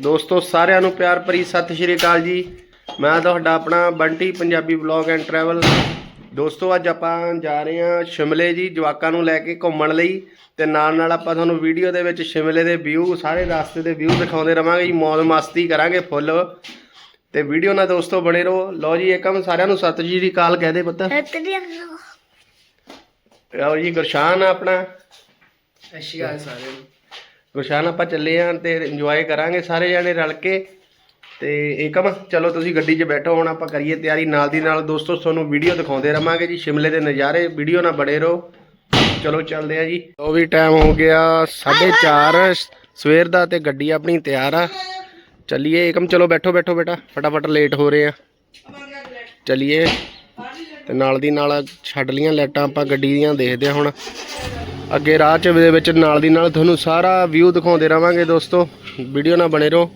ਦੋਸਤੋ ਸਾਰਿਆਂ ਨੂੰ ਪਿਆਰ ਭਰੀ ਸਤਿ ਸ਼੍ਰੀ ਅਕਾਲ ਜੀ। ਮੈਂ ਤੁਹਾਡਾ ਆਪਣਾ Bunty Punjabi vlog and travel. ਦੋਸਤੋ ਅੱਜ ਆਪਾਂ ਜਾ ਰਹੇ ਹਾਂ ਸ਼ਿਮਲੇ ਜੀ ਜਵਾਕਾਂ ਨੂੰ ਲੈ ਕੇ ਘੁੰਮਣ ਲਈ। ਤੇ ਨਾਲ ਨਾਲ ਆਪਾਂ ਤੁਹਾਨੂੰ ਵੀਡੀਓ ਦੇ ਵਿੱਚ ਸ਼ਿਮਲੇ ਦੇ ਵਿਊ ਸਾਰੇ ਰਸਤੇ ਦੇ ਵਿਊ ਦਿਖਾਉਂਦੇ ਰਵਾਂਗੇ ਜੀ। ਮੌਜ ਮਸਤੀ ਕਰਾਂਗੇ ਫੁੱਲ ਤੇ ਵੀਡੀਓ ਨਾਲ ਦੋਸਤੋ ਬਣੇ ਰਹੋ। ਲਓ ਜੀ ਏਕਮ ਸਾਰਿਆਂ ਨੂੰ ਸਤਿ ਸ਼੍ਰੀ ਅਕਾਲ ਕਹਿ ਦੇ ਪੁੱਤ। ਲਓ ਜੀ ਗੁਰਸ਼ਾਨ ਆ ਆਪਣਾ। ਅਸ਼ੀਆ ਸਾਰੇ ਨੂੰ। ਗੁਰਸ਼ਾਨ ਆਪਾਂ ਚੱਲੇ ਆਂ ਤੇ ਇੰਜੋਏ ਕਰਾਂਗੇ ਸਾਰੇ ਜਾਣੇ ਰਲ ਕੇ। ਤੇ ਏਕਮ ਚਲੋ ਤੁਸੀਂ ਗੱਡੀ 'ਚ ਬੈਠੋ, ਹੁਣ ਆਪਾਂ ਕਰੀਏ ਤਿਆਰੀ ਨਾਲ ਦੀ ਨਾਲ। ਦੋਸਤੋ, ਤੁਹਾਨੂੰ ਵੀਡੀਓ ਦਿਖਾਉਂਦੇ ਰਵਾਂਗੇ ਜੀ, ਸ਼ਿਮਲੇ ਦੇ ਨਜ਼ਾਰੇ। ਵੀਡੀਓ ਨਾਲ ਬੜੇ ਰਹੋ। ਚਲੋ, ਚੱਲਦੇ ਆ ਜੀ। ਉਹ ਵੀ ਟਾਈਮ ਹੋ ਗਿਆ 4:30 ਸਵੇਰ ਦਾ ਤੇ ਗੱਡੀ ਆਪਣੀ ਤਿਆਰ ਆ। ਚੱਲੀਏ, ਏਕਮ, ਚਲੋ ਬੈਠੋ ਬੈਠੋ ਬੇਟਾ, ਫਟਾਫਟ ਲੇਟ ਹੋ ਰਹੇ ਆ। ਚੱਲੀਏ ਤੇ ਨਾਲ ਦੀ ਨਾਲ ਛੱਡ ਲੀਆਂ ਲਾਈਟਾਂ, ਆਪਾਂ ਗੱਡੀ ਦੀਆਂ ਦੇਖਦੇ ਆ ਹੁਣ। ਅੱਗੇ ਰਾਹ ਚ ਦੇ ਵਿੱਚ ਨਾਲ ਦੀ ਨਾਲ ਤੁਹਾਨੂੰ ਸਾਰਾ ਵਿਊ ਦਿਖਾਉਂਦੇ ਰਵਾਂਗੇ ਦੋਸਤੋ। ਵੀਡੀਓ ਨਾਲ ਬਣੇ ਰਹੋ।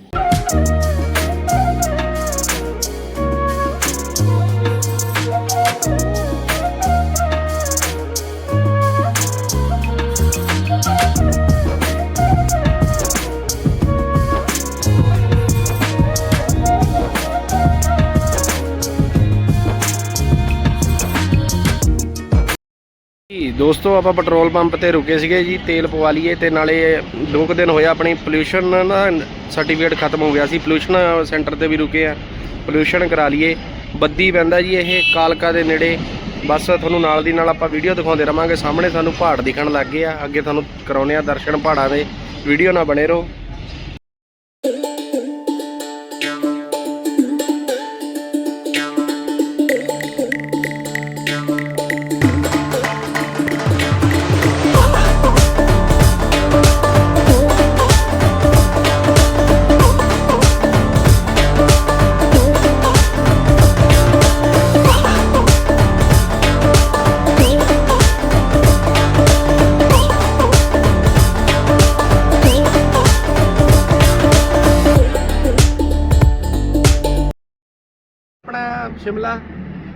ਦੋਸਤੋ, ਆਪਾਂ ਪੈਟਰੋਲ ਪੰਪ ਤੇ ਰੁਕੇ ਸੀਗੇ ਜੀ, ਤੇਲ ਪਵਾ ਲਈਏ ਤੇ ਨਾਲੇ ਦੋ ਕੁ ਦਿਨ ਹੋਇਆ ਆਪਣੀ ਪੋਲਿਊਸ਼ਨ ਨਾ ਸਰਟੀਫਿਕੇਟ ਖਤਮ ਹੋ ਗਿਆ ਸੀ। ਪੋਲਿਊਸ਼ਨ ਸੈਂਟਰ ਤੇ ਵੀ ਰੁਕੇ ਆ ਪੋਲਿਊਸ਼ਨ ਕਰਾ ਲਈਏ। ਬੱਦੀ ਪੈਂਦਾ ਜੀ ਇਹ, ਕਾਲਕਾ ਦੇ ਨੇੜੇ। ਬਸ ਤੁਹਾਨੂੰ ਨਾਲ ਦੀ ਨਾਲ ਆਪਾਂ ਵੀਡੀਓ ਦਿਖਾਉਂਦੇ ਰਵਾਂਗੇ। ਸਾਹਮਣੇ ਸਾਨੂੰ ਪਹਾੜ ਦਿਖਣ ਲੱਗ ਗਏ ਆ। ਅੱਗੇ ਤੁਹਾਨੂੰ ਕਰਾਉਨੇ ਆ ਦਰਸ਼ਨ, ਪਹਾੜਾਂ ਦੇ। ਵੀਡੀਓ ਨਾਲ ਬਣੇ ਰਹੋ।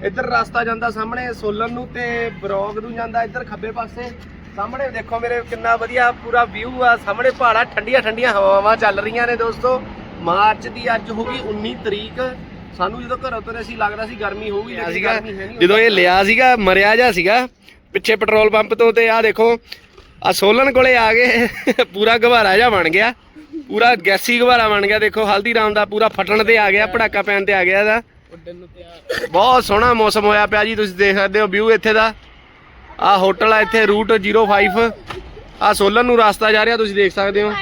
ਇੱਧਰ ਰਸਤਾ ਜਾਂਦਾ ਸਾਹਮਣੇ ਸੋਲਨ ਨੂੰ ਤੇ ਬਰੌਗ ਨੂੰ ਜਾਂਦਾ ਇੱਧਰ ਖੱਬੇ ਪਾਸੇ। ਸਾਹਮਣੇ ਦੇਖੋ ਮੇਰੇ ਕਿੰਨਾ ਵਧੀਆ ਪੂਰਾ ਵਿਊ ਆ। ਸਾਹਮਣੇ ਪਹਾੜਾ ਠੰਡੀਆਂ ਠੰਡੀਆਂ ਹਵਾਵਾਂ ਚੱਲ ਰਹੀਆਂ ਨੇ ਦੋਸਤੋ। ਮਾਰਚ ਦੀ ਅੱਜ ਹੋ ਗਈ 19 ਤਰੀਕ। ਸਾਨੂੰ ਜਦੋਂ ਘਰੋਂ ਤੁਰੇ ਸੀ ਲੱਗਦਾ ਸੀ ਗਰਮੀ ਹੋਊਗੀ ਲੇਕਿਨ ਗਰਮੀ ਹੈ ਨਹੀਂ ਜਦੋਂ ਇਹ ਲਿਆ ਸੀਗਾ ਮਰਿਆ ਜਾ ਸੀਗਾ ਪਿੱਛੇ ਪੈਟਰੋਲ ਪੰਪ ਤੋਂ ਤੇ ਆ ਦੇਖੋ ਆ ਸੋਲਨ ਕੋਲੇ ਆ ਗਏ ਪੂਰਾ ਗਵਾਰਾ ਜਾ ਬਣ ਗਿਆ। ਪੂਰਾ ਗੈਸੀ ਗਵਾਰਾ ਬਣ ਗਿਆ ਦੇਖੋ ਹਲਦੀਰਾਮ ਦਾ ਪੂਰਾ ਫਟਣ ਤੇ ਆ ਗਿਆ ਪੜਾਕਾ ਪੈਣ ਤੇ ਆ ਗਿਆ ਇਹਦਾ। ਉੱਡਣ ਨੂੰ ਤਿਆਰ। ਬਹੁਤ ਸੋਹਣਾ ਮੌਸਮ ਹੋਇਆ ਪਿਆ ਜੀ ਤੁਸੀਂ ਦੇਖ ਸਕਦੇ ਹੋ ਵਿਊ ਇੱਥੇ ਦਾ। ਆ ਹੋਟਲ ਆ ਇੱਥੇ ਰੂਟ 05 ਆ ਸੋਲਨ ਨੂੰ ਰਸਤਾ ਜਾ ਰਿਹਾ ਤੁਸੀਂ ਦੇਖ ਸਕਦੇ ਹੋ।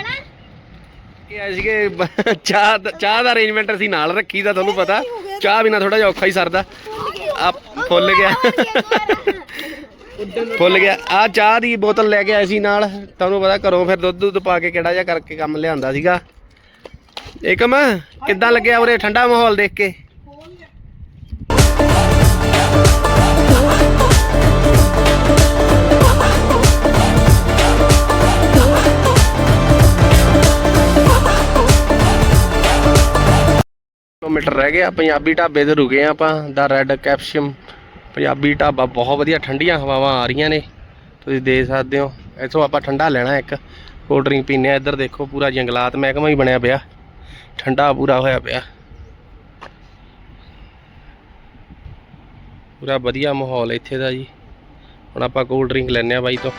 ਇਹ ਆਏ ਸੀਗੇ ਬ- ਚਾਹ ਦਾ- ਚਾਹ ਦਾ ਅਰੇਂਜਮੈਂਟ ਅਸੀਂ ਨਾਲ ਰੱਖੀ ਦਾ ਤੁਹਾਨੂੰ ਪਤਾ। ਚਾਹ ਬਿਨਾ ਥੋੜਾ ਜਿਹਾ ਔਖਾ ਹੀ ਸਰਦਾ। ਆ ਫੁੱਲ ਗਿਆ। ਫੁੱਲ ਗਿਆ। ਆ ਚਾਹ ਦੀ ਬੋਤਲ ਲੈ ਕੇ ਆਏ ਸੀ ਨਾਲ। ਤੁਹਾਨੂੰ ਪਤਾ ਘਰੋਂ ਫਿਰ ਦੁੱਧ ਦੁੱਧ ਪਾ ਕੇ ਕਿਹੜਾ ਜਿਹਾ ਕਰਕੇ ਕੰਮ ਲਿਆਂਦਾ ਸੀਗਾ। ਏਕਮ ਕਿੱਦਾਂ ਲੱਗਿਆ ਉਰੇ? ਠੰਡਾ ਮਾਹੌਲ ਦੇਖ ਕੇ। ਕਿਲੋਮੀਟਰ ਰਹਿ ਗਿਆ ਪੰਜਾਬੀ ਢਾਬੇ ਤੇ ਰੁਕੇ ਆ ਆਪਾਂ, ਦਾ ਰੈੱਡ ਕੈਪਸ਼ਮ ਪੰਜਾਬੀ ਢਾਬਾ ਬਹੁਤ ਵਧੀਆ, ਠੰਡੀਆਂ ਹਵਾਵਾਂ ਆ ਰਹੀਆਂ ਨੇ, ਤੁਸੀਂ ਦੇਖ ਸਕਦੇ ਹੋ। ਇੱਥੋਂ ਆਪਾਂ ਠੰਡਾ ਲੈਣਾ ਇੱਕ ਕੋਲਡ ਡਰਿੰਕ ਪੀਨੇ ਆ। ਇੱਧਰ ਦੇਖੋ ਪੂਰਾ ਜੰਗਲਾਤ, ਮਹਿਕਮਾ ਹੀ ਬਣਿਆ ਪਿਆ। ਠੰਡਾ ਪੂਰਾ ਹੋਇਆ ਪਿਆ। ਪੂਰਾ ਵਧੀਆ ਮਾਹੌਲ ਇੱਥੇ ਦਾ ਜੀ। ਹੁਣ ਆਪਾਂ ਕੋਲਡ ਡਰਿੰਕ ਲੈਣੇ ਆ ਬਾਈ ਤੋਂ।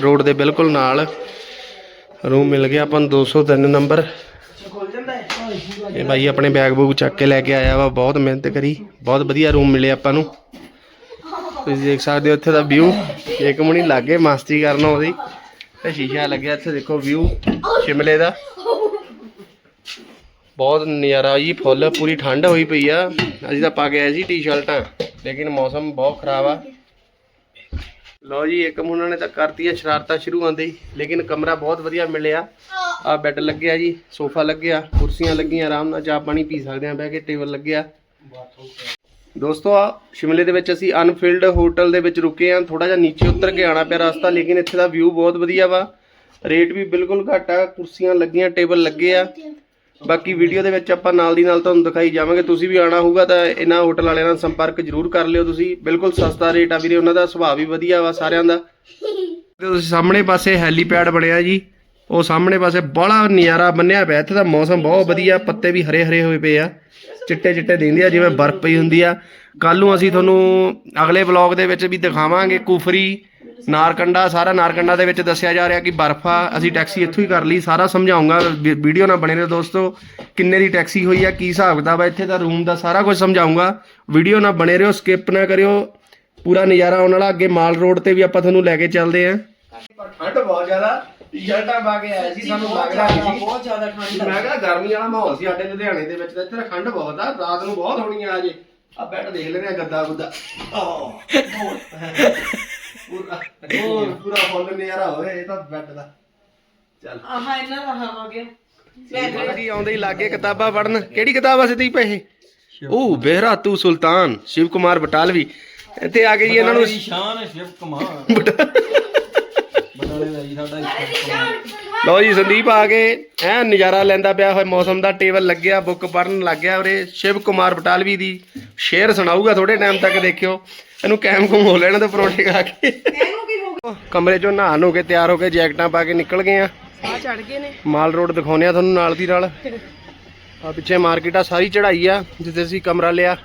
ਰੋਡ ਦੇ ਬਿਲਕੁਲ ਨਾਲ ਰੂਮ ਮਿਲ ਗਿਆ ਆਪਾਂ ਨੂੰ 203 ਨੰਬਰ। ਇਹ ਭਾਈ ਆਪਣੇ ਬੈਗ ਬੂਗ ਚੱਕ ਕੇ ਲੈ ਕੇ ਆਇਆ ਵਾ, ਬਹੁਤ ਮਿਹਨਤ ਕਰੀ, ਬਹੁਤ ਵਧੀਆ ਰੂਮ ਮਿਲੇ ਆਪਾਂ ਨੂੰ। ਤੁਸੀਂ ਦੇਖ ਸਕਦੇ ਹੋ ਇੱਥੇ ਦਾ ਵਿਊ ਇੱਕ ਮੁੰਨੀ ਲੱਗੇ ਮਸਤੀ ਕਰਨ ਉਹਦੀ ਤੇ ਸ਼ੀਸ਼ਾ ਲੱਗਿਆ ਇੱਥੇ, ਦੇਖੋ ਵਿਊ ਸ਼ਿਮਲੇ ਦਾ। ਬਹੁਤ ਨਜ਼ਾਰਾ ਜੀ ਫੁੱਲ, ਪੂਰੀ ਠੰਡ ਹੋਈ ਪਈ ਆ। ਅਸੀਂ ਤਾਂ ਪਾ ਕੇ ਆਏ ਸੀ ਟੀ-ਸ਼ਰਟਾਂ ਲੇਕਿਨ ਮੌਸਮ ਬਹੁਤ ਖਰਾਬ ਆ। ਲਓ ਜੀ, ਇੱਕ ਉਹਨਾਂ ਨੇ ਤਾਂ ਕਰਤੀਆਂ ਸ਼ਰਾਰਤਾਂ ਸ਼ੁਰੂ ਆਂਦੇ ਹੀ, ਲੇਕਿਨ ਕਮਰਾ ਬਹੁਤ ਵਧੀਆ ਮਿਲਿਆ। ਆ ਬੈੱਡ ਲੱਗਿਆ ਜੀ, ਸੋਫਾ ਲੱਗਿਆ, ਕੁਰਸੀਆਂ ਲੱਗੀਆਂ, ਆਰਾਮ ਨਾਲ ਚਾਹ ਪਾਣੀ ਪੀ ਸਕਦੇ ਆ ਬਹਿ ਕੇ ਟੇਬਲ ਲੱਗਿਆ। ਦੋਸਤੋ ਆ ਸ਼ਿਮਲੇ ਦੇ ਵਿੱਚ ਅਸੀਂ ਅਨਫੀਲਡ ਹੋਟਲ ਦੇ ਵਿੱਚ ਰੁਕੇ ਆ ਥੋੜਾ ਜਿਹਾ ਨੀਚੇ ਉਤਰ ਕੇ ਆਣਾ ਪਿਆ ਰਸਤਾ, ਲੇਕਿਨ ਇੱਥੇ ਦਾ ਵਿਊ ਬਹੁਤ ਵਧੀਆ ਵਾ। ਰੇਟ ਵੀ ਬਿਲਕੁਲ ਘੱਟ ਆ, ਕੁਰਸੀਆਂ ਲੱਗੀਆਂ ਟੇਬਲ ਲੱਗੇ ਆ। ਬਾਕੀ ਵੀਡੀਓ ਦੇ ਵਿੱਚ ਆਪਾਂ ਨਾਲ ਦੀ ਨਾਲ ਤੁਹਾਨੂੰ ਦਿਖਾਈ ਜਾਵਾਂਗੇ। ਤੁਸੀਂ ਵੀ ਆਣਾ ਹੋਊਗਾ ਤਾਂ ਇਹਨਾਂ ਹੋਟਲ ਵਾਲਿਆਂ ਨਾਲ ਸੰਪਰਕ ਜ਼ਰੂਰ ਕਰ ਲਿਓ ਤੁਸੀਂ। ਬਿਲਕੁਲ ਸਸਤਾ ਰੇਟ ਆ ਵੀਰੇ, ਉਹਨਾਂ ਦਾ ਸੁਭਾਅ ਵੀ ਵਧੀਆ ਵਾ ਸਾਰਿਆਂ ਦਾ। ਤੇ ਤੁਸੀਂ ਸਾਹਮਣੇ ਪਾਸੇ ਹੈਲੀਪੈਡ ਬਣਿਆ ਜੀ। ਉਹ ਸਾਹਮਣੇ ਪਾਸੇ ਬੜਾ ਨਜ਼ਾਰਾ ਬੰਨਿਆ ਪਿਆ। ਇੱਥੇ ਦਾ ਮੌਸਮ ਬਹੁਤ ਵਧੀਆ, ਪੱਤੇ ਵੀ ਹਰੇ ਹਰੇ ਹੋਏ ਪਏ ਆ। ਚਿੱਟੇ ਚਿੱਟੇ ਦਿੰਦੇ ਆ, ਜਿਵੇਂ ਬਰਫ਼ ਪਈ ਹੁੰਦੀ ਆ। ਕੱਲ ਨੂੰ ਅਸੀਂ ਤੁਹਾਨੂੰ ਅਗਲੇ ਵਲੌਗ ਦੇ ਵਿੱਚ ਵੀ ਦਿਖਾਵਾਂਗੇ ਕੁਫਰੀ। ਨਾਰਕੰਡਾ ਸਾਰਾ ਨਾਰਕੰਡਾ ਦੇ ਵਿੱਚ ਦੱਸਿਆ ਜਾ ਰਿਹਾ ਕਿ ਬਰਫ਼ ਆ ਅਸੀਂ ਟੈਕਸੀ ਇੱਥੋਂ ਹੀ ਕਰ ਲਈ ਸਾਰਾ ਸਮਝਾਉਂਗਾ ਵੀਡੀਓ ਨਾਲ ਬਣੇ ਰਹੋ ਦੋਸਤੋ ਕਿੰਨੇ ਦੀ ਟੈਕਸੀ ਹੋਈ ਆ ਕੀ ਹਿਸਾਬ ਕਿਤਾਬ ਆ ਇੱਥੇ ਦਾ ਰੂਮ ਦਾ ਸਾਰਾ ਕੁਝ ਸਮਝਾਉਂਗਾ ਵੀਡੀਓ ਨਾਲ ਬਣੇ ਰਹੋ ਸਕਿਪ ਨਾ ਕਰਿਓ ਪੂਰਾ ਨਜ਼ਾਰਾ ਆਉਣ ਵਾਲਾ ਅੱਗੇ ਮਾਲ ਰੋਡ ਤੇ ਵੀ ਆਪਾਂ ਤੁਹਾਨੂੰ ਲੈ ਕੇ ਚੱਲਦੇ ਆਂ। ਠੰਡ ਬਹੁਤ ਜ਼ਿਆਦਾ ਟੀ-ਸ਼ਰਟਾਂ ਪਾ ਕੇ ਆਏ ਸੀ ਸਾਨੂੰ ਲੱਗ ਰਿਹਾ ਸੀ। ਬਹੁਤ ਜ਼ਿਆਦਾ ਠੰਡ ਮੈਂ ਕਿਹਾ ਗਰਮੀ ਵਾਲਾ ਮਾਹੌਲ ਸੀ ਸਾਡੇ ਲੁਧਿਆਣੇ ਦੇ ਵਿੱਚ ਤਾਂ ਇੱਥੇ ਠੰਡ ਬਹੁਤ ਆ ਰਾਤ ਨੂੰ ਬਹੁਤ ਹੋਣੀ ਆ ਅਜੇ ਆ ਬੈੱਡ ਦੇਖ ਲੈਣੇ ਆ ਗੱਦਾ ਗੁੱਦਾ। ਆਹ, ਪੂਰਾ ਹੋਰ। ਪੂਰਾ ਫੁੱਲ ਨਜ਼ਾਰਾ ਹੋਵੇ ਇਹ ਤਾਂ ਬੈੱਡ ਦਾ। ਚੱਲ। ਆਹ ਇਹਨਾਂ ਦਾ ਹਵਾ ਗਿਆ। ਜੀ ਆਉਂਦੇ ਹੀ ਲਾਗੇ ਕਿਤਾਬਾਂ ਪੜਨ ਕਿਹੜੀ ਕਿਤਾਬ ਆ ਸਿੱਧੀ ਪਏ ਉਹ ਬਹਿਰਾ ਤੂ ਸੁਲਤਾਨ ਸ਼ਿਵ ਕੁਮਾਰ ਬਟਾਲਵੀ। ਇੱਥੇ ਆ ਕੇ ਜੀ ਇਹਨਾਂ ਨੂੰ ਸ਼ਾਨ ਹੈ ਸ਼ਿਵ ਕੁਮਾਰ। ਬਟਾਲੇ ਦਾ ਜੀ ਸਾਡਾ ਲਓ ਜੀ ਸੰਦੀਪ ਆ ਕੇ ਐ ਨਜ਼ਾਰਾ ਲੈਂਦਾ ਪਿਆ ਹੋਇਆ ਮੌਸਮ ਦਾ ਟੇਬਲ ਲੱਗਿਆ ਬੁੱਕ ਪੜਨ ਲੱਗ ਗਿਆ ਉਰੇ। ਸ਼ਿਵ ਕੁਮਾਰ ਬਟਾਲਵੀ ਦੀ ਸ਼ੇਰ ਸੁਣਾਊਗਾ ਥੋੜੇ ਟਾਈਮ ਤੱਕ ਦੇਖਿਓ। ਇਹਨੂੰ ਕੈਮ ਕੁਮ ਹੋ ਲੈਣਾ ਤੇ ਪਰੌਂਠੇ ਖਾ ਕੇ। ਕਮਰੇ ਚੋਂ ਨਹਾ ਨੂ ਕੇ ਤਿਆਰ ਹੋ ਕੇ ਜੈਕਟਾਂ ਪਾ ਕੇ ਨਿਕਲ ਗਏ ਆ। ਆ ਚੜ ਗਏ ਨੇ। ਮਾਲ ਰੋਡ ਦਿਖਾਉਨੇ ਆ ਤੁਹਾਨੂੰ ਨਾਲ ਦੀ ਨਾਲ। ਆ ਪਿੱਛੇ ਮਾਰਕੀਟ ਆ ਸਾਰੀ ਚੜਾਈ ਆ ਜਿੱਥੇ ਅਸੀਂ ਕਮਰਾ ਲਿਆ।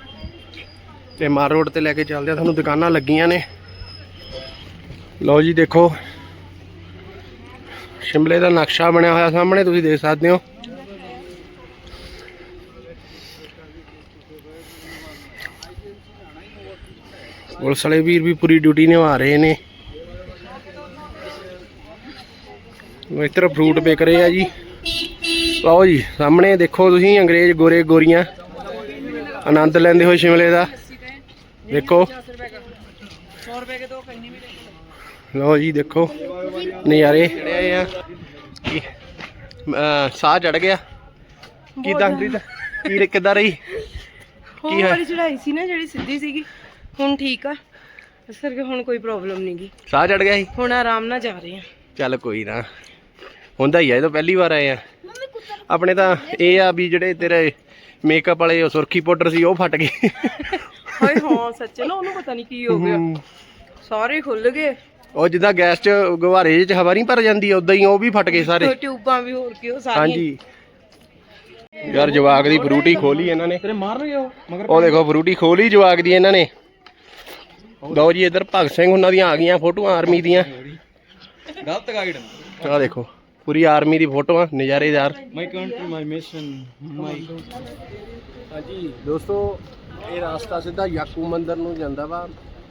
ਤੇ ਮਾਲ ਰੋਡ ਤੇ ਲੈ ਕੇ ਚੱਲਦੇ ਆ ਤੁਹਾਨੂੰ ਦੁਕਾਨਾਂ ਲੱਗੀਆਂ ਨੇ। ਲਓ ਜੀ ਦੇਖੋ। ਸ਼ਿਮਲੇ ਦਾ ਨਕਸ਼ਾ ਬਣਿਆ ਹੋਇਆ ਸਾਹਮਣੇ ਤੁਸੀਂ ਦੇਖ ਸਕਦੇ ਹੋ। ਪੁਲਿਸ ਵਾਲੇ ਵੀਰ ਵੀ ਪੂਰੀ ਡਿਊਟੀ ਨਿਭਾ ਰਹੇ ਨੇ। ਤਰ੍ਹਾਂ ਫਰੂਟ ਵਿਕ ਰਹੇ ਆ ਜੀ। ਲਓ ਜੀ ਸਾਹਮਣੇ ਦੇਖੋ ਤੁਸੀਂ ਅੰਗਰੇਜ਼ ਗੋਰੇ ਗੋਰੀਆਂ। ਆਨੰਦ ਲੈਂਦੇ ਹੋਏ ਸ਼ਿਮਲੇ ਦਾ। ਦੇਖੋ। 100 ਰੁਪਏ ਕੇ ਦੋ ਕੰਨੀ ਵੀ ਲਓ ਜੀ ਦੇਖੋ। ਨਜ਼ਾਰੇ। ਚੜਿਆ ਆ ਸਾਹ ਚੜ ਗਿਆ। ਕੀ ਦੱਸਦੀ ਤਾਂ? ਕੀ ਕਿੱਦਾਂ ਰਹੀ? ਕੀ ਹੈ? ਵਾਲੀ ਚੜਾਈ ਸੀ ਨਾ ਜਿਹੜੀ ਸਿੱਧੀ ਸੀਗੀ। ਹੁਣ ਠੀਕ ਆ। ਇਸ ਕਰਕੇ ਹੁਣ ਕੋਈ ਪ੍ਰੋਬਲਮ ਨਹੀਂਗੀ ਸਾਹ ਚੜ ਗਿਆ ਸੀ? ਹੁਣ ਆਰਾਮ ਨਾਲ ਜਾ ਰਹੇ ਆ। ਚੱਲ ਕੋਈ ਨਾ। ਹੁੰਦਾ ਹੀ ਆ ਇਹ ਤਾਂ ਪਹਿਲੀ ਵਾਰ ਆਏ ਆ। ਆਪਣੇ ਤਾਂ ਇਹ ਆ ਵੀ ਜਿਹੜੇ ਤੇਰੇ ਮੇਕਅਪ ਵਾਲੇ ਉਹ ਸੁਰਖੀ ਪਾਊਡਰ ਸੀ ਉਹ ਫਟ ਗਏ। ਹਾਏ ਹਾਂ ਸੱਚ ਨਾ ਉਹਨੂੰ ਪਤਾ ਨਹੀਂ ਕੀ ਹੋ ਗਿਆ। ਸਾਰੇ ਖੁੱਲ ਗਏ। ਉਹ ਜਿੱਦਾਂ ਗੈਸ 'ਚ ਗੁਬਾਰੇ 'ਚ ਹਵਾ ਨਹੀਂ ਭਰ ਜਾਂਦੀ ਉਦਾਂ ਹੀ ਉਹ ਵੀ ਫਟ ਗਏ ਸਾਰੇ। ਟਿਊਬਾਂ ਵੀ ਹੋਰ ਕੀ ਉਹ ਸਾਰੀਆਂ। ਹਾਂਜੀ। ਯਾਰ ਜਵਾਕ ਦੀ ਫਰੂਟੀ ਖੋਲੀ ਇਹਨਾਂ ਨੇ। ਤੇਰੇ ਮਾਰਨਗੇ ਉਹ ਮਗਰ ਉਹ ਦੇਖੋ ਫਰੂਟੀ ਖੋਲੀ ਜਵਾਕ ਦੀ ਇਹਨਾਂ ਨੇ। ਲਓ ਜੀ ਇੱਧਰ ਭਗਤ ਸਿੰਘ ਉਹਨਾਂ ਦੀਆਂ ਆ ਗਈਆਂ ਫੋਟੋਆਂ ਆਰਮੀ ਦੀਆਂ। ਗਲਤ ਗਾਈਡ ਆਹ ਦੇਖੋ ਪੂਰੀ ਆਰਮੀ ਦੀ ਫੋਟੋਆਂ ਨਜ਼ਾਰੇਦਾਰ। ਮਾਈ ਕੰਟਰੀ ਮਾਈ ਮਿਸ਼ਨ ਮਾਈ ਹਾਂਜੀ ਦੋਸਤੋ ਇਹ ਰਸਤਾ ਸਿੱਧਾ ਯਾਕੂ ਮੰਦਰ ਨੂੰ ਜਾਂਦਾ ਵਾ।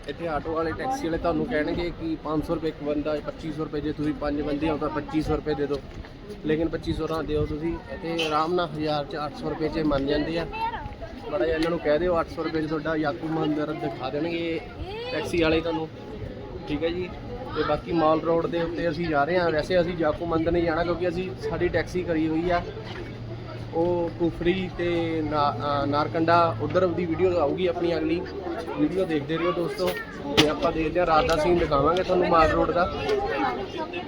ਇੱਥੇ ਆਟੋ ਵਾਲੇ ਟੈਕਸੀ ਵਾਲੇ ਤੁਹਾਨੂੰ ਕਹਿਣਗੇ ਕਿ 500 ਰੁਪਏ ਇੱਕ ਬੰਦਾ 2500 ਰੁਪਏ ਜੇ ਤੁਸੀਂ ਪੰਜ ਬੰਦੇ ਹੋ ਤਾਂ 2500 ਰੁਪਏ ਦੇ ਦਿਓ। ਲੇਕਿਨ 2500 ਨਾ ਦਿਓ ਤੁਸੀਂ। ਇੱਥੇ ਆਰਾਮ ਨਾਲ 1000 ਚ 800 ਰੁਪਏ ਚ ਮੰਨ ਜਾਂਦੇ ਆ। ਬੜਾ ਜਿਹਾ ਇਹਨਾਂ ਨੂੰ ਕਹਿ ਦਿਓ 800 ਰੁਪਏ ਚ ਤੁਹਾਡਾ ਯਾਕੂ ਮੰਦਰ ਦਿਖਾ ਦੇਣਗੇ। ਟੈਕਸੀ ਵਾਲੇ ਤੁਹਾਨੂੰ। ਠੀਕ ਹੈ ਜੀ? ਤੇ ਬਾਕੀ ਮਾਲ ਰੋਡ ਦੇ ਉੱਤੇ ਅਸੀਂ ਜਾ ਰਹੇ ਹਾਂ। ਵੈਸੇ ਅਸੀਂ ਯਾਕੂ ਮੰਦਰ ਨਹੀਂ ਜਾਣਾ ਕਿਉਂਕਿ ਅਸੀਂ ਸਾਡੀ ਟੈਕਸੀ ਕਰੀ ਹੋਈ ਆ। ਉਹ ਕੁਫਰੀ ਤੇ ਨਾ- ਨਾਰਕੰਡਾ ਉਧਰ ਦੀ ਵੀਡੀਓ ਆਊਗੀ ਆਪਣੀ ਅਗਲੀ। ਵੀਡੀਓ ਦੇਖਦੇ ਰਹੋ ਦੋਸਤੋ। ਤੇ ਆਪਾਂ ਦੇਖਦੇ ਹਾਂ, ਰਾਤ ਦਾ ਸੀਨ ਦਿਖਾਵਾਂਗੇ ਤੁਹਾਨੂੰ ਮਾਲ ਰੋਡ ਦਾ।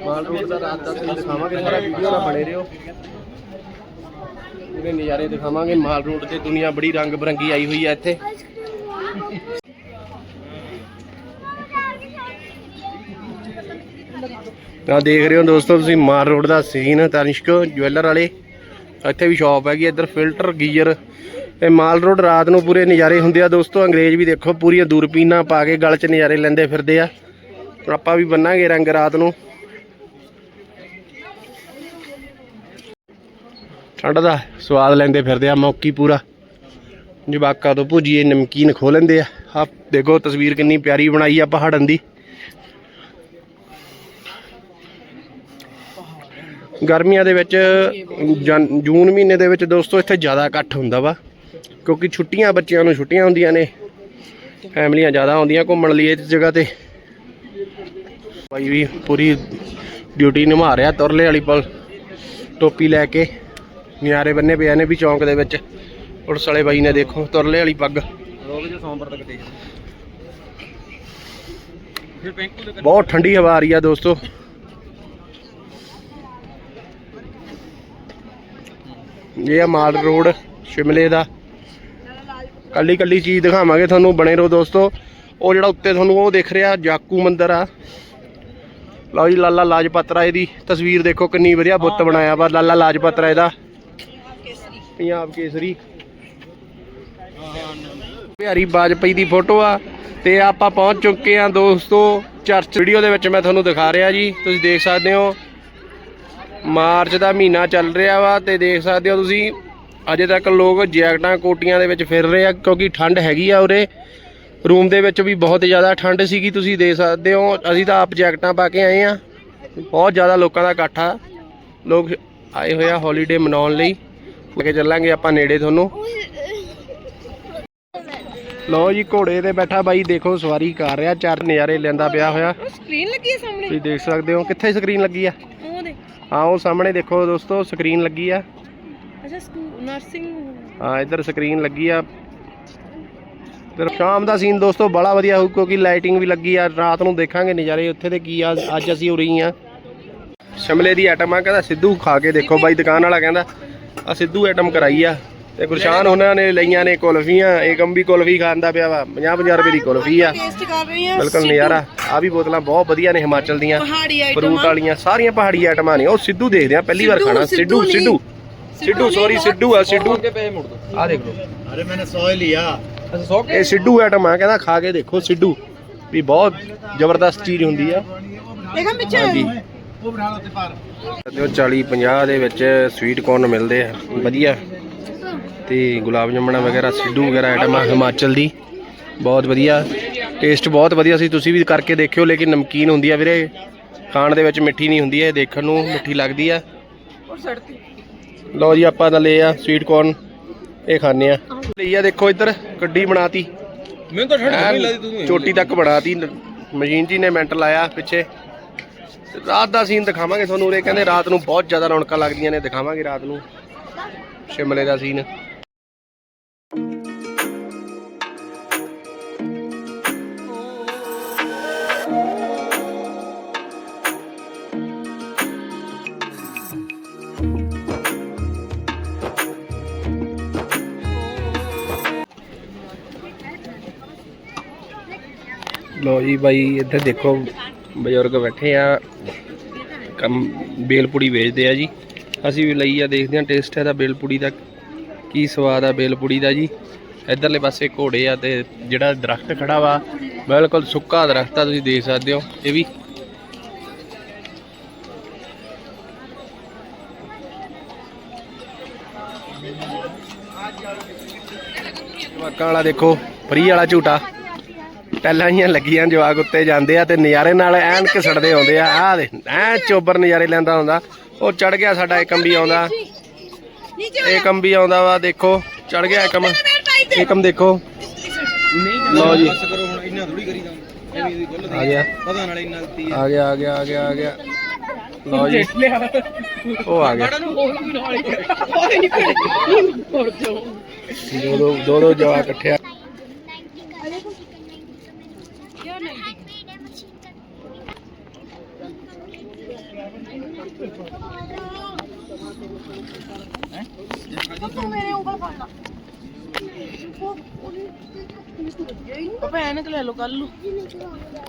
ਮਾਲ ਰੋਡ ਦਾ ਰਾਤ ਦਾ ਸੀਨ ਦਿਖਾਵਾਂਗੇ। ਸਾਰਾ ਵੀਡੀਓ ਨਾਲ ਬਣੇ ਰਹੋ। ਪੂਰੇ ਨਜ਼ਾਰੇ ਦਿਖਾਵਾਂਗੇ। ਮਾਲ ਰੋਡ ਤੇ ਦੁਨੀਆ ਬੜੀ ਰੰਗ ਬਰੰਗੀ ਆਈ ਹੋਈ ਹੈ ਇੱਥੇ। ਤਾਂ ਦੇਖ ਰਹੇ ਹੋ ਦੋਸਤੋ, ਤੁਸੀਂ ਮਾਲ ਰੋਡ ਦਾ ਸੀਨ ਤਨਿਸ਼ਕ ਜਵੈਲਰ ਵਾਲੇ। ਇੱਥੇ ਵੀ ਸ਼ਾਪ ਹੈਗੀ, ਇੱਧਰ ਫਿਲਟਰ ਗੀਜ਼ਰ ਤੇ ਮਾਲ ਰੋਡ ਰਾਤ ਨੂੰ ਪੂਰੇ ਨਜ਼ਾਰੇ ਹੁੰਦੇ ਆ ਦੋਸਤੋ, ਅੰਗਰੇਜ਼ ਵੀ ਦੇਖੋ, ਪੂਰੀਆਂ ਦੂਰਪੀਨਾਂ ਪਾ ਕੇ ਗਲ 'ਚ ਨਜ਼ਾਰੇ ਲੈਂਦੇ ਫਿਰਦੇ ਆ। ਆਪਾਂ ਵੀ ਬੰਨਾਂਗੇ ਰੰਗ ਰਾਤ ਨੂੰ। ਠੰਡ ਦਾ ਸਵਾਦ ਲੈਂਦੇ ਫਿਰਦੇ ਆ, ਮੌਕੀ ਪੂਰਾ। ਜਵਾਕਾਂ ਤੋਂ ਭੁਜੀਏ, ਨਮਕੀਨ ਖੋ ਲੈਂਦੇ ਆ। ਆ ਦੇਖੋ ਤਸਵੀਰ ਕਿੰਨੀ ਪਿਆਰੀ ਬਣਾਈ ਆ ਪਹਾੜਨ ਦੀ। ਗਰਮੀਆਂ ਦੇ ਵਿੱਚ, ਜਨ- ਜੂਨ ਮਹੀਨੇ ਦੇ ਵਿੱਚ ਦੋਸਤੋ, ਇੱਥੇ ਜ਼ਿਆਦਾ ਇਕੱਠ ਹੁੰਦਾ ਵਾ। ਕਿਉਂਕਿ ਛੁੱਟੀਆਂ ਬੱਚਿਆਂ ਨੂੰ ਛੁੱਟੀਆਂ ਹੁੰਦੀਆਂ ਨੇ। ਫੈਮਲੀਆਂ ਜ਼ਿਆਦਾ ਆਉਂਦੀਆਂ ਘੁੰਮਣ ਲਈ ਇਸ ਜਗ੍ਹਾ ਤੇ। ਭਾਈ ਵੀ ਪੂਰੀ ਡਿਊਟੀ ਨਿਭਾ ਰਿਹਾ, ਤੁਰਲੇ ਵਾਲੀ ਪਲ, ਟੋਪੀ ਲੈ ਕੇ। ਨਿਆਰੇ ਬੰਨੇ ਪਿਆ ਨੇ ਵੀ ਚੌਂਕ ਦੇ ਵਿੱਚ। ਪੁਲਿਸ ਵਾਲੇ ਬਾਈ ਨੇ ਦੇਖੋ ਤੁਰਲੇ ਵਾਲੀ ਪੱਗ। ਬਹੁਤ ਠੰਡੀ ਹਵਾ ਆ ਰਹੀ ਆ ਦੋਸਤੋ। ਇਹ ਆ ਮਾਲ ਰੋਡ ਸ਼ਿਮਲੇ ਦਾ। ਕੱਲੀ ਕੱਲੀ ਚੀਜ਼ ਦਿਖਾਵਾਂਗੇ ਤੁਹਾਨੂੰ ਬਣੇ ਰਹੋ ਦੋਸਤੋ। ਉਹ ਜਿਹੜਾ ਉੱਤੇ ਤੁਹਾਨੂੰ ਉਹ ਦਿਖ ਰਿਹਾ ਜਾਕੂ ਮੰਦਿਰ ਆ। ਲਓ ਜੀ ਲਾਲਾ ਲਾਜਪਤ ਰਾਏ ਦੀ ਤਸਵੀਰ ਦੇਖੋ ਕਿੰਨੀ ਵਧੀਆ ਬੁੱਤ ਬਣਾਇਆ ਵਾ ਲਾਲਾ ਲਾਜਪਤ ਰਾਏ ਦਾ। ਪੰਜਾਬ ਕੇਸਰੀ। ਬਿਹਾਰੀ ਬਾਜਪਈ ਦੀ ਫੋਟੋ ਆ ਤੇ ਆਪਾਂ ਪਹੁੰਚ ਚੁੱਕੇ ਆ ਦੋਸਤੋ ਚਰਚ। ਵੀਡੀਓ ਦੇ ਵਿੱਚ ਮੈਂ ਤੁਹਾਨੂੰ ਦਿਖਾ ਰਿਹਾ ਜੀ, ਤੁਸੀਂ ਦੇਖ ਸਕਦੇ ਹੋ। ਮਾਰਚ ਦਾ ਮਹੀਨਾ ਚੱਲ ਰਿਹਾ ਵਾ ਤੇ ਦੇਖ ਸਕਦੇ ਹੋ ਤੁਸੀਂ, ਅਜੇ ਤੱਕ ਲੋਕ ਜੈਕਟਾਂ ਕੋਟੀਆਂ ਦੇ ਵਿੱਚ ਫਿਰ ਰਹੇ ਆ ਕਿਉਂਕਿ ਠੰਡ ਹੈਗੀ ਆ ਉਰੇ। ਰੂਮ ਦੇ ਵਿੱਚ ਵੀ ਬਹੁਤ ਜ਼ਿਆਦਾ ਠੰਡ ਸੀਗੀ, ਤੁਸੀਂ ਦੇਖ ਸਕਦੇ ਹੋ, ਅਸੀਂ ਤਾਂ ਆਪ ਜੈਕਟਾਂ ਪਾ ਕੇ ਆਏ ਆ। ਬਹੁਤ ਜ਼ਿਆਦਾ ਲੋਕਾਂ ਦਾ ਇਕੱਠ ਆ। ਲੋਕ ਆਏ ਹੋਏ ਆ ਹੌਲੀਡੇ ਮਨਾਉਣ ਲਈ। ਕੇ ਚੱਲਾਂਗੇ ਆਪਾਂ ਨੇੜੇ ਤੁਹਾਨੂੰ। ਲਓ ਜੀ ਘੋੜੇ ਤੇ ਬੈਠਾ ਬਾਈ ਦੇਖੋ ਸਵਾਰੀ ਕਰ ਰਿਹਾ ਚਾਰ ਨਜ਼ਾਰੇ ਲੈਂਦਾ ਪਿਆ ਹੋਇਆ। ਸਕਰੀਨ ਲੱਗੀ ਹੈ ਸਾਹਮਣੇ। ਤੁਸੀਂ ਦੇਖ ਸਕਦੇ ਹੋ ਕਿੱਥੇ ਸਕਰੀਨ ਲੱਗੀ ਆ? ਹਾਂ ਉਹ ਸਾਹਮਣੇ ਦੇਖੋ ਦੋਸਤੋ ਸਕਰੀਨ ਲੱਗੀ ਆ। ਅੱਛਾ ਨਰਸਿੰਗ ਹਾਂ ਇੱਧਰ ਸਕਰੀਨ ਲੱਗੀ ਆ। ਤੇ ਸ਼ਾਮ ਦਾ ਸੀਨ ਦੋਸਤੋ ਬੜਾ ਵਧੀਆ ਹੋਊ ਕਿਉਂਕਿ ਲਾਈਟਿੰਗ ਵੀ ਲੱਗੀ ਆ। ਰਾਤ ਨੂੰ ਦੇਖਾਂਗੇ ਨਜ਼ਾਰੇ ਉੱਥੇ ਦੇ ਕੀ ਆ ਅੱਜ ਅਸੀਂ ਉਰੀ ਆ। ਸ਼ਿਮਲੇ ਦੀ ਆਈਟਮ ਆ ਕਹਿੰਦਾ ਸਿੱਧੂ ਖਾ ਕੇ ਦੇਖੋ ਬਾਈ ਦੁਕਾਨ ਵਾਲਾ ਕਹਿੰਦਾ ਆ ਸਿੱਧੂ ਐਟਮ ਕਰਾਈ ਆ। ਤੇ ਗੁਰਸ਼ਾਨ ਉਹਨਾਂ ਨੇ ਲਈਆਂ ਨੇ ਕੁਲਫੀਆਂ। ਏਕਮ ਵੀ ਕੁਲਫੀ ਖਾਂਦਾ ਪਿਆ ਵਾ। 50 50 ਰੁਪਏ ਦੀ ਕੁਲਫੀ ਆ। ਬਿਲਕੁਲ ਨਜ਼ਾਰਾ। ਆ ਵੀ ਬੋਤਲਾਂ ਬਹੁਤ ਵਧੀਆ ਨੇ ਹਿਮਾਚਲ ਦੀਆਂ। ਫਰੂਟ ਵਾਲੀਆਂ ਸਾਰੀਆਂ ਪਹਾੜੀ ਆਈਟਮਾਂ ਨੇ। ਉਹ ਸਿੱਧੂ ਦੇਖਦੇ ਆ ਪਹਿਲੀ ਵਾਰ ਖਾਣਾ। ਸਿੱਧੂ ਸਿੱਧੂ ਸਿੱਧੂ। ਸੌਰੀ ਸਿੱਧੂ ਆ ਸਿੱਧੂ। ਆ ਦੇਖ ਲਓ। ਅਰੇ ਮੈਨੇ 100 ਲਿਆ। ਇਹ ਸਿੱਧੂ ਆਈਟਮ ਆ। ਕਹਿੰਦਾ ਖਾ ਕੇ ਦੇਖੋ ਸਿੱਧੂ। ਵੀ ਬਹੁਤ ਜ਼ਬਰਦਸਤ ਚੀਜ਼ ਹੁੰਦੀ ਆ। ਦੇਖਾ ਪਿੱਛੇ ਉਹ ਬਣਾ ਤੇ ਪਾਰ 40 50 ਦੇ ਵਿੱਚ ਸਵੀਟ ਕੋਰਨ ਮਿਲਦੇ ਆ। ਵਧੀਆ। ਤੇ ਗੁਲਾਬ ਜਾਮਣਾ ਵਗੈਰਾ ਸਿੱਧੂ ਵਗੈਰਾ ਆਈਟਮ ਆ ਹਿਮਾਚਲ ਦੀ। ਬਹੁਤ ਵਧੀਆ। ਟੇਸਟ ਬਹੁਤ ਵਧੀਆ ਸੀ। ਤੁਸੀਂ ਵੀ ਕਰਕੇ ਦੇਖਿਓ ਲੇਕਿਨ ਨਮਕੀਨ ਹੁੰਦੀ ਆ ਵੀਰੇ। ਖਾਣ ਦੇ ਵਿੱਚ ਮਿੱਠੀ ਨਹੀਂ ਹੁੰਦੀ ਹੈ ਦੇਖਣ ਨੂੰ ਮਿੱਠੀ ਲੱਗਦੀ ਆ। ਲਓ ਜੀ ਆਪਾਂ ਤਾਂ ਲਏ ਆ ਸਵੀਟ ਕੋਰਨ ਇਹ ਖਾਣੇ ਆ। ਲਈ ਆ ਦੇਖੋ ਇੱਧਰ ਗੱਡੀ ਬਣਾਤੀ। ਮੈਨੂੰ ਤਾਂ ਠੰਡ ਨਹੀਂ ਲੱਗਦੀ ਤੂੰ ਚੋਟੀ ਤੱਕ ਬਣਾਤੀ। ਮਸ਼ੀਨ ਜੀ ਨੇ ਮੈਂਟ ਲਾਇਆ ਪਿੱਛੇ। ਰਾਤ ਦਾ ਸੀਨ ਦਿਖਾਵਾਂਗੇ ਤੁਹਾਨੂੰ ਉਰੇ। ਕਹਿੰਦੇ ਰਾਤ ਨੂੰ ਬਹੁਤ ਜ਼ਿਆਦਾ ਰੌਣਕਾਂ ਲੱਗਦੀਆਂ ਨੇ, ਦਿਖਾਵਾਂਗੇ ਰਾਤ ਨੂੰ। ਸ਼ਿਮਲੇ ਦਾ ਸੀਨ। ਲੋ ਜੀ ਬਾਈ ਇੱਥੇ ਦੇਖੋ। ਬਜ਼ੁਰਗ ਬੈਠੇ ਆ, ਕੰਮ ਬੇਲਪੂੜੀ ਵੇਚਦੇ ਆ ਜੀ। ਅਸੀਂ ਵੀ ਲਈ ਆ, ਦੇਖਦੇ ਆ ਟੇਸਟ ਇਹਦਾ ਬੇਲਪੂੜੀ ਦਾ ਕੀ ਸਵਾਦ ਆ ਬੇਲਪੂੜੀ ਦਾ ਜੀ। ਇਧਰਲੇ ਪਾਸੇ ਘੋੜੇ ਆ ਤੇ ਜਿਹੜਾ ਦਰਖਤ ਖੜਾ ਵਾ, ਬਿਲਕੁਲ ਸੁੱਕਾ ਦਰਖਤ ਆ, ਤੁਸੀਂ ਦੇਖ ਸਕਦੇ ਹੋ, ਇਹ ਵੀ। ਜਵਾਕਾਂ ਵਾਲਾ ਦੇਖੋ, ਫਰੀ ਵਾਲਾ ਝੂਟਾ। ਟੈਲਾਂ ਜੀਆਂ ਲੱਗੀਆਂ ਜਵਾਕ ਉੱਤੇ ਜਾਂਦੇ ਆ ਤੇ ਨਜ਼ਾਰੇ ਨਾਲ ਐਨ ਘਸੜਦੇ ਆਉਂਦੇ ਆ। ਆਹ ਦੇ ਐ ਚੋਬਰ ਨਜ਼ਾਰੇ ਲੈਂਦਾ ਹੁੰਦਾ। ਉਹ ਚੜ ਗਿਆ ਸਾਡਾ ਏਕਮ ਵੀ ਆਉਂਦਾ। ਏਕਮ ਵੀ ਆਉਂਦਾ ਵਾ ਦੇਖੋ ਚੜ ਗਿਆ ਏਕਮ ਏਕਮ ਦੇਖੋ। ਲਓ ਜੀ। ਆ ਗਿਆ। ਆ ਗਿਆ ਆ ਗਿਆ ਆ ਗਿਆ ਆ ਗਿਆ। ਲਓ ਜੀ। ਉਹ ਆ ਗਿਆ। ਦੋ ਦੋ ਦੋ ਦੋ ਜਵਾ ਇਕੱਠੇ ਆ ਉਹ ਭੈਣ ਕਿ ਲੈ ਲਓ ਕੱਲ ਨੂੰ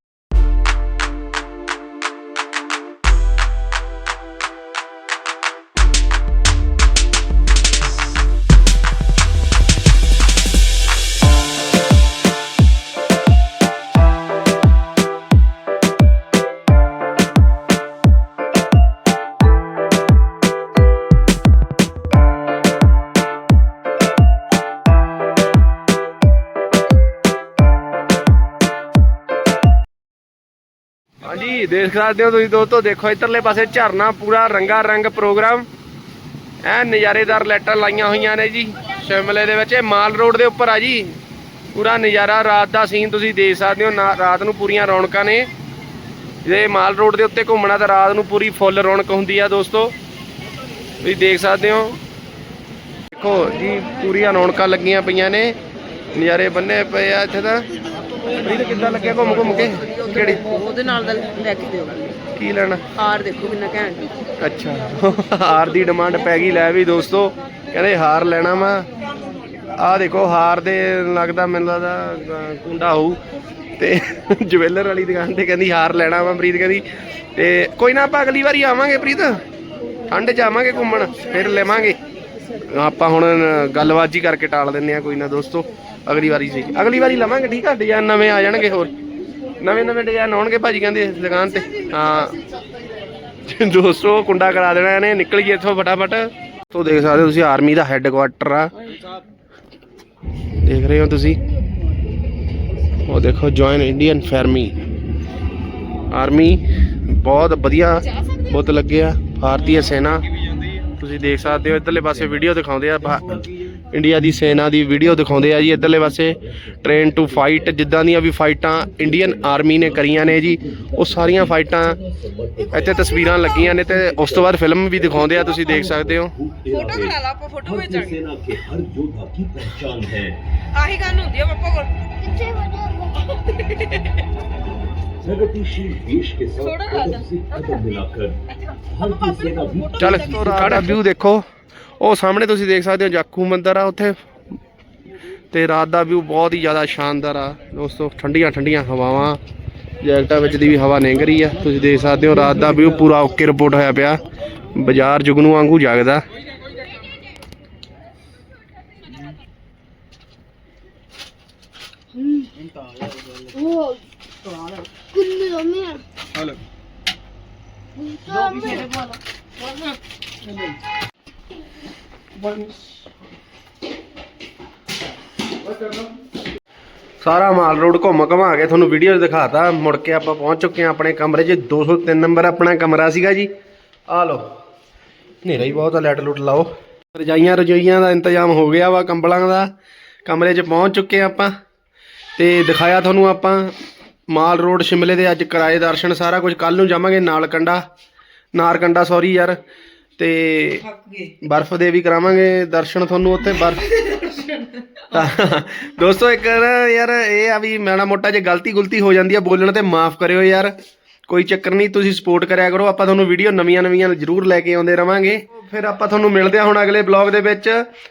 ਹਾਂਜੀ ਦੇਖ ਸਕਦੇ ਹੋ ਤੁਸੀਂ ਦੋਸਤੋ, ਦੇਖੋ ਇਧਰਲੇ ਪਾਸੇ ਝਰਨਾ, ਪੂਰਾ ਰੰਗਾ ਰੰਗ ਪ੍ਰੋਗਰਾਮ। ਐ ਨਜ਼ਾਰੇਦਾਰ ਲਾਈਟਾਂ ਲਾਈਆਂ ਹੋਈਆਂ ਨੇ ਜੀ, ਸ਼ਿਮਲੇ ਦੇ ਵਿੱਚ। ਮਾਲ ਰੋਡ ਦੇ ਉੱਪਰ ਆ ਜੀ। ਪੂਰਾ ਨਜ਼ਾਰਾ, ਰਾਤ ਦਾ ਸੀਨ ਤੁਸੀਂ ਦੇਖ ਸਕਦੇ ਹੋ ਰਾਤ ਨੂੰ ਪੂਰੀਆਂ ਰੌਣਕਾਂ ਨੇ। ਜੇ ਮਾਲ ਰੋਡ ਦੇ ਉੱਤੇ ਘੁੰਮਣਾ ਤਾਂ ਰਾਤ ਨੂੰ ਪੂਰੀ ਫੁੱਲ ਰੌਣਕ ਹੁੰਦੀ ਆ ਦੋਸਤੋ। ਤੁਸੀਂ ਦੇਖ ਸਕਦੇ ਹੋ। ਦੇਖੋ ਜੀ, ਪੂਰੀਆਂ ਰੌਣਕਾਂ ਲੱਗੀਆਂ ਪਈਆਂ ਨੇ। ਨਜ਼ਾਰੇ ਬੰਨੇ ਪਏ ਆ ਇੱਥੇ ਤਾਂ। ਪ੍ਰੀਤ ਕਿੱਦਾਂ ਲੱਗਿਆ ਘੁੰਮ ਘੁੰਮ ਕੇ? ਕਿਹੜੀ? ਉਹਦੇ ਨਾਲ ਦਾ ਲੈ ਕੇ ਦਿਓ। ਕੀ ਲੈਣਾ? ਹਾਰ ਦੇਖੋ ਕਿੰਨਾ ਘੈਂਟ। ਅੱਛਾ। ਹਾਰ ਦੀ ਡਿਮਾਂਡ ਪੈ ਗਈ ਲੈ ਵੀ ਦੋਸਤੋ। ਕਹਿੰਦੇ ਹਾਰ ਲੈਣਾ ਵਾ। ਆਹ ਦੇਖੋ ਹਾਰ ਦੇ ਲੱਗਦਾ ਮੈਨੂੰ ਲੱਗਦਾ ਕੁੰਡਾ ਹੋਊ। ਤੇ ਜਵੈਲਰ ਵਾਲੀ ਦੁਕਾਨ ਤੇ ਕਹਿੰਦੀ ਹਾਰ ਲੈਣਾ ਵਾ ਪ੍ਰੀਤ ਕਹਿੰਦੀ। ਤੇ ਕੋਈ ਨਾ ਆਪਾਂ ਅਗਲੀ ਵਾਰੀ ਆਵਾਂਗੇ ਪ੍ਰੀਤ। ਠੰਡ 'ਚ ਆਵਾਂਗੇ ਘੁੰਮਣ ਫਿਰ ਲੈਵਾਂਗੇ। ਆਪਾਂ ਹੁਣ ਗੱਲਬਾਤ ਜੀ ਕਰਕੇ ਟਾਲ ਦਿੰਨੇ ਆ ਕੋਈ ਨਾ ਦੋਸਤੋ। ਅਗਲੀ ਵਾਰੀ ਸੀ ਅਗਲੀ ਵਾਰੀ ਲਵਾਂਗੇ, ਠੀਕ ਆ? ਡਿਜ਼ਾਈਨ ਨਵੇਂ ਆ ਜਾਣਗੇ ਹੋਰ। ਨਵੇਂ ਨਵੇਂ ਡਿਜ਼ਾਈਨ ਆਉਣਗੇ ਭਾਜੀ, ਕਹਿੰਦੇ ਇਸ ਦੁਕਾਨ ਤੇ। ਹਾਂ। ਦੋਸਤੋ, ਕੁੰਡਾ ਕਰਾ ਦੇਣਾ ਇਹਨੇ, ਨਿਕਲ ਗਈ ਇੱਥੋਂ ਫਟਾਫਟ। ਤੋਂ ਦੇਖ ਸਕਦੇ ਹੋ ਤੁਸੀਂ, ਆਰਮੀ ਦਾ ਹੈੱਡਕੁਆਟਰ ਆ। ਦੇਖ ਰਹੇ ਹੋ ਤੁਸੀਂ? ਉਹ ਦੇਖੋ ਜੁਆਇਨ ਇੰਡੀਅਨ ਫਾਰਮੀ ਆਰਮੀ ਬਹੁਤ ਵਧੀਆ ਬੁੱਤ ਲੱਗੇ ਆ, ਭਾਰਤੀ ਸੈਨਾ। ਤੁਸੀਂ ਦੇਖ ਸਕਦੇ ਹੋ, ਇਧਰਲੇ ਪਾਸੇ ਵੀਡੀਓ ਦਿਖਾਉਂਦੇ ਆ ਇੰਡੀਆ ਦੀ ਸੈਨਾ ਦੀ ਵੀਡੀਓ ਦਿਖਾਉਂਦੇ ਆ ਜੀ ਇਧਰਲੇ ਪਾਸੇ ਟ੍ਰੇਨ ਟੂ ਫਾਈਟ ਜਿੱਦਾਂ ਦੀਆਂ ਵੀ ਫਾਈਟਾਂ ਇੰਡੀਅਨ ਆਰਮੀ ਨੇ ਕਰੀਆਂ ਨੇ ਜੀ ਉਹ ਸਾਰੀਆਂ ਫਾਈਟਾਂ ਇੱਥੇ ਤਸਵੀਰਾਂ ਲੱਗੀਆਂ ਨੇ ਤੇ ਉਸ ਤੋਂ ਬਾਅਦ ਫਿਲਮ ਵੀ ਦਿਖਾਉਂਦੇ ਆ ਤੁਸੀਂ ਦੇਖ ਸਕਦੇ ਹੋ ਫੋਟੋ ਕਰਾ ਲਾ ਆਪਾਂ ਫੋਟੋ ਭੇਜਾਂਗੇ सेना के हर योद्धा की पहचान है ਆਹੀ ਗੱਲ ਹੁੰਦੀ ਆ ਪਾਪਾ ਕੋਲ प्रगतिशील देश के साथ थोड़ा कदम आजा। से कदम मिलाकर हर की सेना भी ਚੱਲ ਰਾਤ ਦਾ ਵਿਊ ਦੇਖੋ ਉਹ ਸਾਹਮਣੇ ਤੁਸੀਂ ਦੇਖ ਸਕਦੇ ਹੋ ਜਾਖੂ ਮੰਦਿਰ ਆ ਉੱਥੇ। ਤੇ ਰਾਤ ਦਾ ਵਿਊ ਬਹੁਤ ਹੀ ਜ਼ਿਆਦਾ ਸ਼ਾਨਦਾਰ ਆ। ਦੋਸਤੋ, ਠੰਡੀਆਂ ਠੰਡੀਆਂ ਹਵਾਵਾਂ। ਜੈਕਟਾਂ ਵਿੱਚ ਦੀ ਵੀ ਹਵਾ ਨਿੰਗ ਰਹੀ ਆ। ਤੁਸੀਂ ਦੇਖ ਸਕਦੇ ਹੋ ਰਾਤ ਦਾ ਵਿਊ ਪੂਰਾ ਓਕੇ ਰਿਪੋਰਟ ਹੋਇਆ ਪਿਆ। ਬਾਜ਼ਾਰ ਜੁਗਨੂ ਵਾਂਗੂ ਜਗਦਾ। ਸਾਰਾ ਮਾਲ ਰੋਡ ਘੁੰਮ ਘੁਮਾ ਕੇ ਤੁਹਾਨੂੰ ਵੀਡੀਓ ਦਿਖਾਤਾ। ਮੁੜ ਕੇ ਆਪਾਂ ਪਹੁੰਚ ਚੁੱਕੇ ਹਾਂ ਆਪਣੇ ਕਮਰੇ 'ਚ। 203 ਨੰਬਰ ਆਪਣਾ ਕਮਰਾ ਸੀਗਾ ਜੀ। ਆ ਲਓ। ਹਨੇਰਾ ਹੀ ਬਹੁਤ ਆ ਲਾਈਟ ਲੁੱਟ ਲਾਓ। ਰਜਾਈਆਂ ਰਜੋਈਆਂ ਦਾ ਇੰਤਜ਼ਾਮ ਹੋ ਗਿਆ ਵਾ ਕੰਬਲਾਂ ਦਾ। ਕਮਰੇ 'ਚ ਪਹੁੰਚ ਚੁੱਕੇ ਹਾਂ ਆਪਾਂ। ਤੇ ਦਿਖਾਇਆ ਤੁਹਾਨੂੰ ਆਪਾਂ ਮਾਲ ਰੋਡ ਸ਼ਿਮਲੇ ਦੇ ਅੱਜ ਕਿਰਾਏ ਦਰਸ਼ਨ ਸਾਰਾ ਕੁਝ ਕੱਲ ਨੂੰ ਜਾਵਾਂਗੇ। ਨਾਲ ਕੰਡਾ। ਨਾਰ ਕੰਡਾ ਸੌਰੀ ਯਾਰ। ਤੇ ਬਰਫ਼ ਦੇ ਵੀ ਕਰਾਵਾਂਗੇ ਦਰਸ਼ਨ ਤੁਹਾਨੂੰ ਉੱਥੇ ਬਰਫ਼ ਤਾਂ ਦੋਸਤੋ ਇੱਕ ਨਾ ਯਾਰ ਇਹ ਆ ਵੀ ਮਾੜਾ ਮੋਟਾ ਜੇ ਗਲਤੀ ਗੁਲਤੀ ਹੋ ਜਾਂਦੀ ਆ ਬੋਲਣ ਤੇ ਮਾਫ ਕਰਿਓ ਯਾਰ। ਕੋਈ ਚੱਕਰ ਨਹੀਂ ਤੁਸੀਂ ਸਪੋਰਟ ਕਰਿਆ ਕਰੋ। ਆਪਾਂ ਤੁਹਾਨੂੰ ਵੀਡੀਓ ਨਵੀਆਂ ਨਵੀਆਂ ਜ਼ਰੂਰ ਲੈ ਕੇ ਆਉਂਦੇ ਰਵਾਂਗੇ। ਫਿਰ ਆਪਾਂ ਤੁਹਾਨੂੰ ਮਿਲਦੇ ਹਾਂ ਹੁਣ ਅਗਲੇ ਬਲੌਗ ਦੇ ਵਿੱਚ।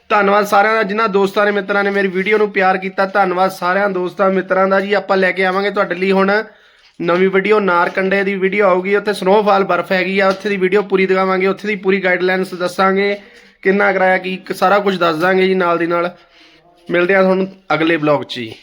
ਧੰਨਵਾਦ ਸਾਰਿਆਂ ਦਾ ਜਿਨ੍ਹਾਂ ਦੋਸਤਾਂ ਨੇ ਮਿੱਤਰਾਂ ਨੇ ਮੇਰੀ ਵੀਡੀਓ ਨੂੰ ਪਿਆਰ ਕੀਤਾ। ਧੰਨਵਾਦ ਸਾਰਿਆਂ ਦੋਸਤਾਂ ਮਿੱਤਰਾਂ ਦਾ ਜੀ ਆਪਾਂ ਲੈ ਕੇ ਆਵਾਂਗੇ ਤੁਹਾਡੇ ਲਈ ਹੁਣ। ਨਵੀਂ ਵੀਡੀਓ ਨਾਰਕੰਡੇ ਦੀ ਵੀਡੀਓ ਆਊਗੀ, ਉੱਥੇ ਸਨੋਫਾਲ ਬਰਫ਼ ਹੈਗੀ ਆ, ਉੱਥੇ ਦੀ ਵੀਡੀਓ ਪੂਰੀ ਦਿਖਾਵਾਂਗੇ, ਉੱਥੇ ਦੀ ਪੂਰੀ ਗਾਈਡਲਾਈਨਸ ਦੱਸਾਂਗੇ, ਕਿੰਨਾ ਕਰਾਇਆ ਕੀ, ਸਾਰਾ ਕੁਝ ਦੱਸ ਦਾਂਗੇ ਜੀ ਨਾਲ ਦੀ ਨਾਲ। ਮਿਲਦੇ ਆ ਤੁਹਾਨੂੰ ਅਗਲੇ ਬਲੌਗ 'ਚ ਜੀ।